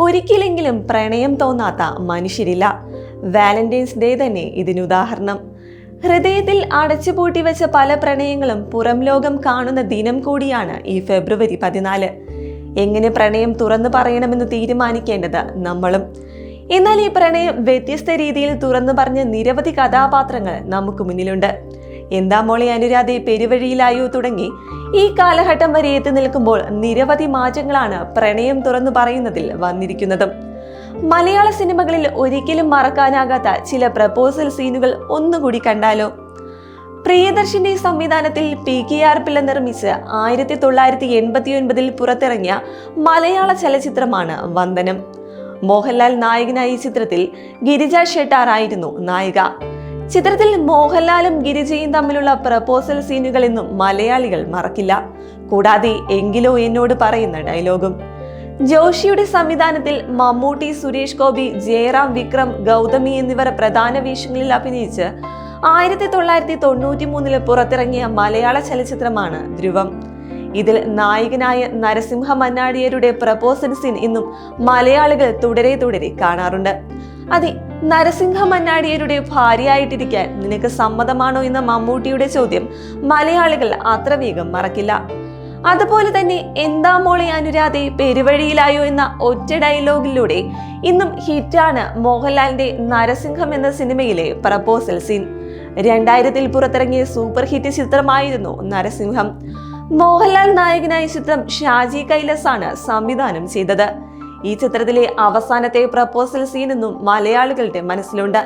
ഒരിക്കലെങ്കിലും പ്രണയം തോന്നാത്ത മനുഷ്യരില്ല. വാലന്റൈൻസ് ഡേ തന്നെ ഇതിനുദാഹരണം ഹൃദയത്തിൽ അടച്ചുപൂട്ടി വെച്ച പല പ്രണയങ്ങളും പുറം ലോകം കാണുന്ന ദിനം കൂടിയാണ് ഈ ഫെബ്രുവരി പതിനാല്. എങ്ങനെ പ്രണയം തുറന്നു പറയണമെന്ന് തീരുമാനിക്കേണ്ടത് നമ്മളും. എന്നാൽ ഈ പ്രണയം വ്യത്യസ്ത രീതിയിൽ തുറന്നു പറഞ്ഞ നിരവധി കഥാപാത്രങ്ങൾ നമുക്ക് മുന്നിലുണ്ട്. എന്താ മോളെ അനുരാധെ പെരുവഴിയിലായോ തുടങ്ങി ഈ കാലഘട്ടം വരെ എത്തി നിൽക്കുമ്പോൾ നിരവധി മാറ്റങ്ങളാണ് പ്രണയം തുറന്നു പറയുന്നതിൽ വന്നിരിക്കുന്നത്. മലയാള സിനിമകളിൽ ഒരിക്കലും മറക്കാനാകാത്ത ചില പ്രപ്പോസൽ സീനുകൾ ഒന്നുകൂടി കണ്ടാലോ? പ്രിയദർശന്റെ സംവിധാനത്തിൽ പി കെ ആർ പിള്ള നിർമ്മിച്ച് ആയിരത്തി തൊള്ളായിരത്തി എൺപത്തി ഒൻപതിൽ പുറത്തിറങ്ങിയ മലയാള ചലച്ചിത്രമാണ് വന്ദനം. മോഹൻലാൽ നായകനായ ഈ ചിത്രത്തിൽ ഗിരിജ ഷെട്ടാർ ആയിരുന്നു നായിക. ചിത്രത്തിൽ മോഹൻലാലും ഗിരിജയും തമ്മിലുള്ള പ്രപ്പോസൽ സീനുകൾ ഇന്നും മലയാളികൾ മറക്കില്ല. കൂടാതെ എങ്കിലോ എന്നോട് പറയുന്ന ഡയലോഗും. ജോഷിയുടെ സംവിധാനത്തിൽ മമ്മൂട്ടി സുരേഷ് ഗോപി ജയറാം വിക്രം ഗൗതമി എന്നിവർ പ്രധാന വേഷങ്ങളിൽ അഭിനയിച്ച് ആയിരത്തി തൊള്ളായിരത്തി തൊണ്ണൂറ്റി മൂന്നിൽ പുറത്തിറങ്ങിയ മലയാള ചലച്ചിത്രമാണ് ധ്രുവം. ഇതിൽ നായകനായ നരസിംഹ മന്നാടിയരുടെ പ്രപ്പോസൽ സീൻ ഇന്നും മലയാളികൾ തുടരെ തുടരെ കാണാറുണ്ട്. അതെ നരസിംഹ മന്നാടിയരുടെ ഭാര്യയായിട്ടിരിക്കാൻ നിനക്ക് സമ്മതമാണോ എന്ന മമ്മൂട്ടിയുടെ ചോദ്യം മലയാളികൾ അത്ര വേഗം മറക്കില്ല. അതുപോലെ തന്നെ എന്താ മോളെ അനുരാധെ പെരുവഴിയിലായോ എന്ന ഒറ്റ ഡയലോഗിലൂടെ ഇന്നും ഹിറ്റാണ് മോഹൻലാലിന്റെ നരസിംഹം എന്ന സിനിമയിലെ പ്രപ്പോസൽ സീൻ. രണ്ടായിരത്തിൽ പുറത്തിറങ്ങിയ സൂപ്പർ ഹിറ്റ് ചിത്രമായിരുന്നു നരസിംഹം. മോഹൻലാൽ നായകനായ ചിത്രം ഷാജി കൈലസാണ് സംവിധാനം ചെയ്തത്. ഈ ചിത്രത്തിലെ അവസാനത്തെ പ്രപ്പോസൽ സീൻ എന്നും മലയാളികളുടെ മനസ്സിലുണ്ട്.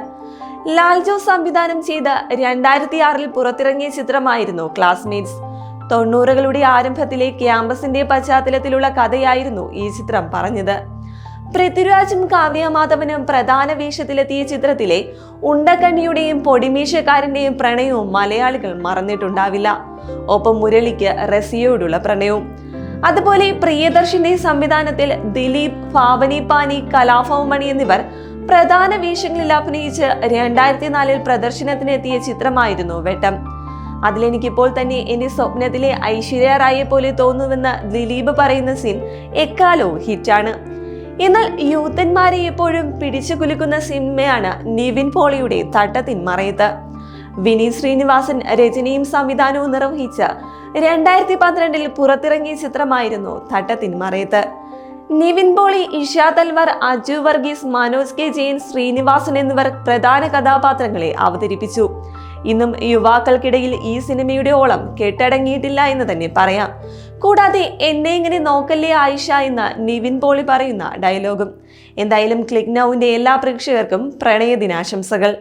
ലാൽജോ സംവിധാനം ചെയ്ത രണ്ടായിരത്തി ആറിൽ പുറത്തിറങ്ങിയ ചിത്രമായിരുന്നു ക്ലാസ്മേറ്റ്സ്. തൊണ്ണൂറുകളുടെ ആരംഭത്തിലെ ക്യാമ്പസിന്റെ പശ്ചാത്തലത്തിലുള്ള കഥയായിരുന്നു ഈ ചിത്രം പറഞ്ഞത്. പൃഥ്വിരാജും കാവ്യമാധവനും പ്രധാന വേഷത്തിലെത്തിയ ചിത്രത്തിലെ ഉണ്ടക്കണ്ണിയുടെയും പൊടിമീശക്കാരന്റെയും പ്രണയവും മലയാളികൾ മറന്നിട്ടുണ്ടാവില്ല. ഒപ്പം മുരളിക്ക് റസിയോടുള്ള പ്രണയവും. അതുപോലെ പ്രിയദർശിന്റെ സംവിധാനത്തിൽ ദിലീപ് ഭാവനി പാനി കലാഭവമണി എന്നിവർ പ്രധാന വേഷങ്ങളിൽ അഭിനയിച്ച് രണ്ടായിരത്തി നാലിൽ പ്രദർശനത്തിനെത്തിയ ചിത്രമായിരുന്നു വെട്ടം. അതിലെനിക്കിപ്പോൾ തന്നെ എന്റെ സ്വപ്നത്തിലെ ഐശ്വര്യ റായെ പോലെ തോന്നുമെന്ന് ദിലീപ് പറയുന്ന സീൻ എക്കാലോ ഹിറ്റാണ്. എന്നാൽ യൂത്തന്മാരെ എപ്പോഴും പിടിച്ചു കുലുക്കുന്ന സിനിമയാണ് നിവിൻ പോളിയുടെ തട്ടത്തിൻ മറയത്ത്. വിനീത് ശ്രീനിവാസൻ രചനയും സംവിധാനവും നിർവഹിച്ച രണ്ടായിരത്തി പന്ത്രണ്ടിൽ പുറത്തിറങ്ങിയ ചിത്രമായിരുന്നു തട്ടത്തിൻ മറയത്ത്. നിവിൻ പോളി ഇഷ തൽവർ അജു വർഗീസ് മനോജ് കെ ജെയിൻ ശ്രീനിവാസൻ എന്നിവർ പ്രധാന കഥാപാത്രങ്ങളെ അവതരിപ്പിച്ചു. ഇന്നും യുവാക്കൾക്കിടയിൽ ഈ സിനിമയുടെ ഓളം കെട്ടടങ്ങിയിട്ടില്ല എന്ന് തന്നെ പറയാം. കൂടാതെ എന്നെ ഇങ്ങനെ നോക്കല്ലേ ആയിഷ എന്ന നിവിൻ പോളി പറയുന്ന ഡയലോഗും. എന്തായാലും ക്ലിക്ക് നൗവിന്റെ എല്ലാ പ്രേക്ഷകർക്കും പ്രണയ ദിനാശംസകൾ